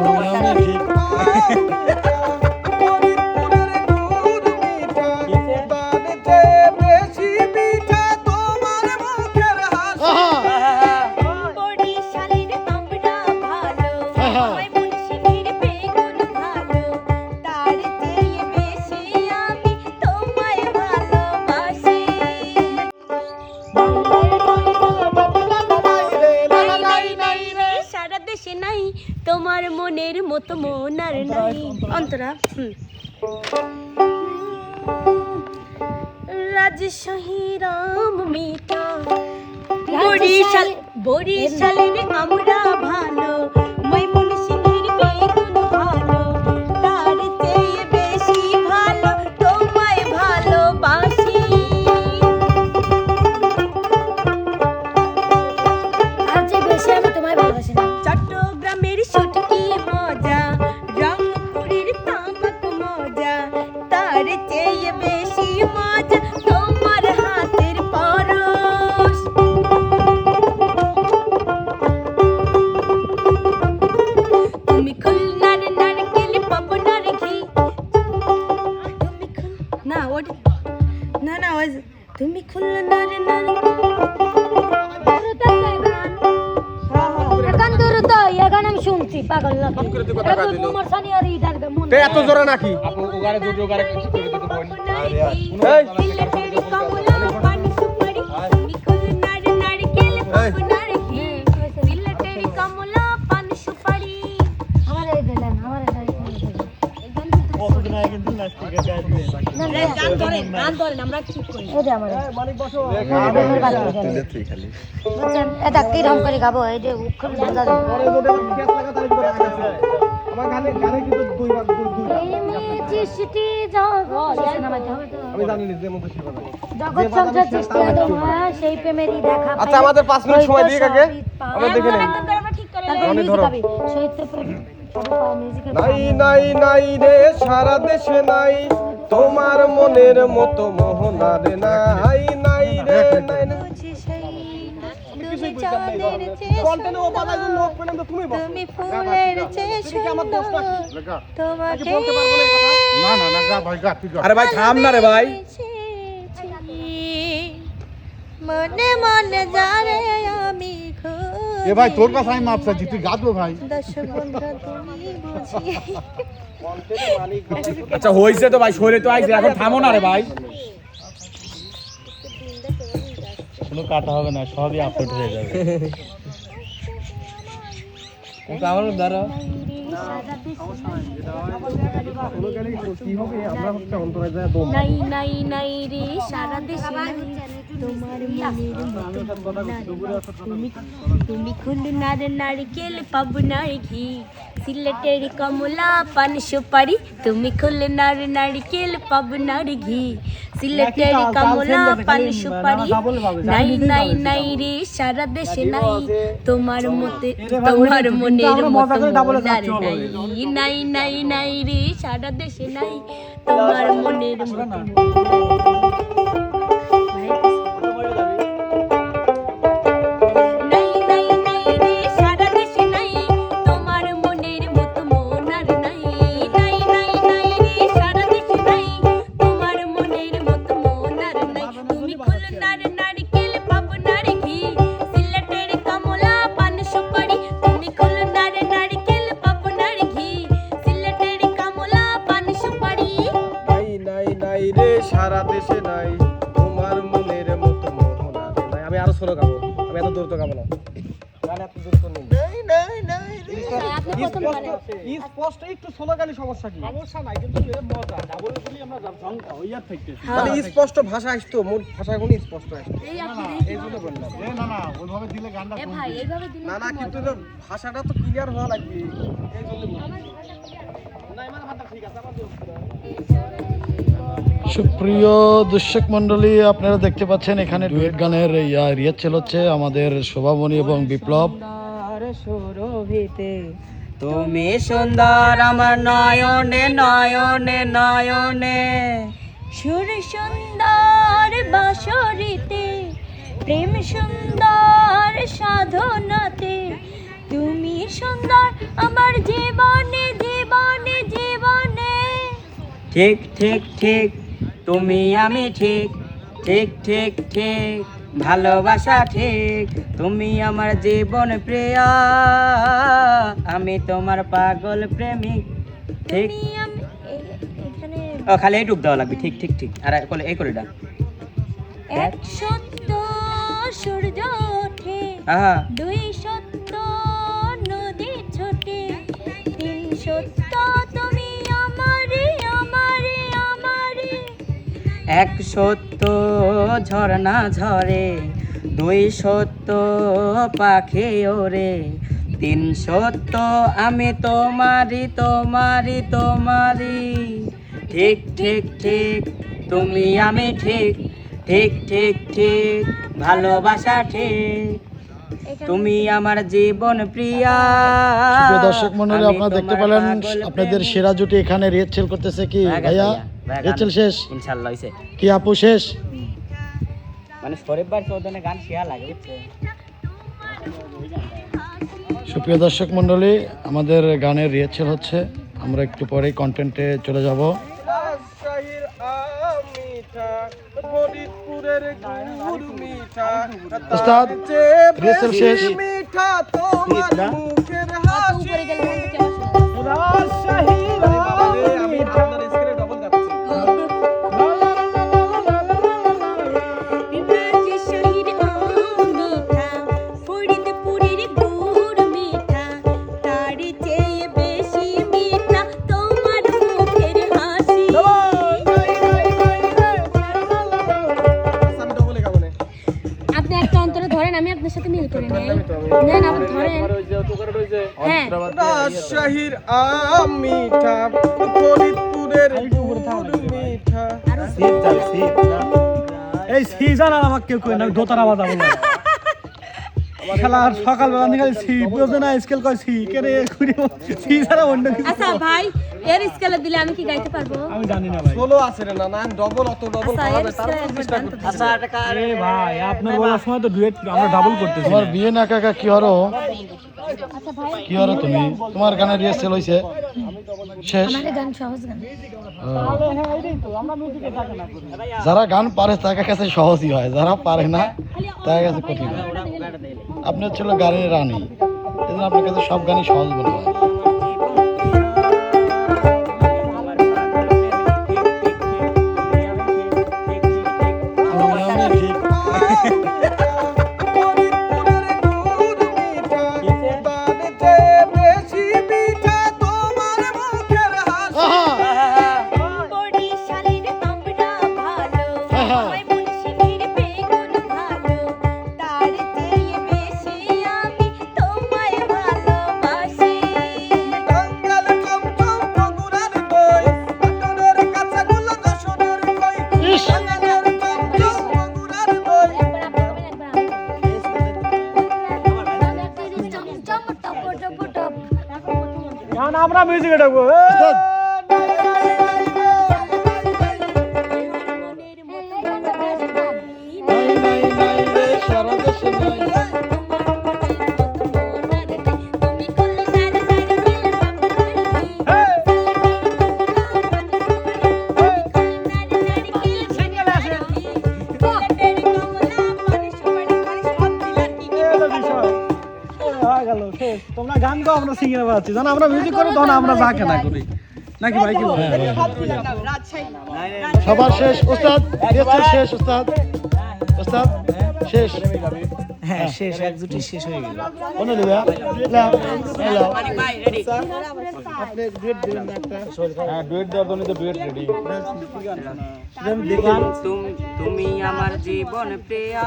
我要ว অন্তরা রাজশাহী রাম মিঠা বরিশাল বরিশালের আমরা ভালো। গান আমি শুনছি পাগল তে এত জোরে নাকি? আপু ওগারে জোরে ওগারে কিছু করে দিতে বল আমার এই দিলেন আমার এটা কীরকম করে গাবো এই যে আচ্ছা, আমাদের পাঁচ মিনিট সময় দিয়ে কাকে? আমরা দেখে নেই শহীদ নাই নাই নাই রে সারা দেশে নাই। তোমার মনের মতো মোহনা রে নাই নাই। রে নাই তুমি ফুলের চেয়ে সুন্দর। তোমাকে আরে ভাই থাম না রে ভাই। মনে মনে যারে আমি এ ভাই তোর কাছে আমি মাপ চাইছি তুই গা তো ভাই। দর্শক বন্ধুরা তুমি বুঝি। আচ্ছা হয়েছে তো ভাই শরীরে তো আইছে এখন থামো না রে ভাই। কোনো কাটা হবে না সবই আপলোড হয়ে যাবে। আমরা তুমি তুমি খুলনার নারকেল পাবনার ঘি সিলেটের কমলা, পান সুপারি, তুমি খুলনার নারকেল পাবনার ঘি, সিলেটের কমলা, পান সুপারি নাই নাই নাই রে, সারা দেশে নাই, তোমার মতে তোমার মনের মতো নাই নাই নাই নাই রে সারা দেশে নাই তোমার মনের মতো। আরও ছোট গাবো আমি এত দূর তো গাবো না। স্পষ্ট- স্পষ্ট একটু ছোট সমস্যা কি? সমস্যা নাই কিন্তু এ মজা। ডাবল বলি আমরা জং হইয়া থাকতেছি স্পষ্ট ভাষা আসতো মোট ভাষা কোনো স্পষ্ট আসতো। এই জন্য বললাম। না না ওইভাবে দিলে গানটা এ ভাই এইভাবে দিলে না না কিন্তু ভাষাটা তো ক্লিয়ার হওয়া লাগবে। এই জন্য। সুপ্রিয় দর্শক মন্ডলী আপনারা দেখতে পাচ্ছেন এখানে ডুয়েট গানের রিয়া ছিল হচ্ছে আমাদের শোভামণি এবং বিপ্লব। তুমি সুন্দর আমার নয়নে নয়নে নয়নে। সুর সুন্দর বাসরিতে প্রেম সুন্দর সাধনাতে। তুমি সুন্দর আমার জীবনে জীবনে জীবনে। ঠিক ঠিক ঠিক। তুমি আমি ঠিক ঠিক ঠিক ঠিক ভালোবাসা ঠিক। তুমি আমার জীবন প্রিয়া আমি তোমার পাগল প্রেমিক ঠিক। ও খালি এই ডুব দেওয়া লাগবে। ঠিক ঠিক ঠিক। আর এই করে ডাক। এক সত্য সূর্য ওঠে দুই এক সত্য ঝর্ণা ঝরে দুই সত্য পাখি ওরে তিন সত্য আমি তোমারি তোমারি তোমারি। ঠিক ঠিক ঠিক তুমি আমি ঠিক। ঠিক ঠিক ঠিক ভালোবাসা ঠিক। তুমি আমার জীবন প্রিয়া। দর্শক মন্ডলী আপনারা দেখতে পেলেন আপনাদের সেরা জুটি এখানে রিয়েল করতেছে কি ভাইয়া। গান। শেষ। ইনশাল্লাহ হইছে। কি আপু শেষ? মানে শরীফ ভাই চৌধুরী গান শিয়া লাগে বুঝছে? সুপ্রিয় দর্শক মন্ডলী আমাদের গানের রিহার্সেল হচ্ছে। আমরা একটু পরেই কন্টেন্টে চলে যাব। রাজশাহীর সাথে মিল করে নেই নেন আবার ধরেন। হ্যাঁ। রাজশাহীর আম মিঠা ফরিদপুরের গুড় মিঠা। এই সিজন আর আমাকে কেউ কই না দোতারা বাজাবো না। খেলার সকালবেলা থেকে সি বোঝে না স্কেল কয় সি কে রে ঘুরে সি ছাড়া অন্য কিছু আচ্ছা ভাই এর স্কেলে দিলে আমি কি গাইতে পারব? আমি জানি না ভাই। ষোলো আছে রে না না ডবল অত ডবল আচ্ছা করা যায় তার স্কেলে একবার গান তো দিন। আচ্ছা টাকা আরে ভাই আপনার বলার সময় তো ডুয়েট আমরা ডাবল করতেছি। তোমার বিয়ে না কাকা কি হরো কি হরো তুমি? তোমার গানের রিহার্সেল হয়েছে শেষ? আমাদের গান সহজ গান। যারা গান পারে তার কাছে সহজই হয়। যারা পারে না তার কাছে কঠিন হয়। আপনি ছিল গানের রানী। এজন্য আপনার কাছে সব গানই সহজ মনে হয়। মিউজিক ডাকবো গান গাও আমরা সিঙ্গেল বাজাচ্ছি। যখন আমরা মিউজিক করব তখন আমরা যা কেনা করি নাকি ভাই কি বলেন? সবার শেষ উস্তাদ শেষ উস্তাদ উস্তাদ শেষ। হ্যাঁ শেষ একজুটি শেষ হয়ে গেল। কোন দিবে লাও লাও আপনি ডুয়েট দিবেন একটা হ্যাঁ ডুয়েট দেওয়ার জন্য তো ডুয়েট রেডি তুমি আমার জীবন প্রিয়া।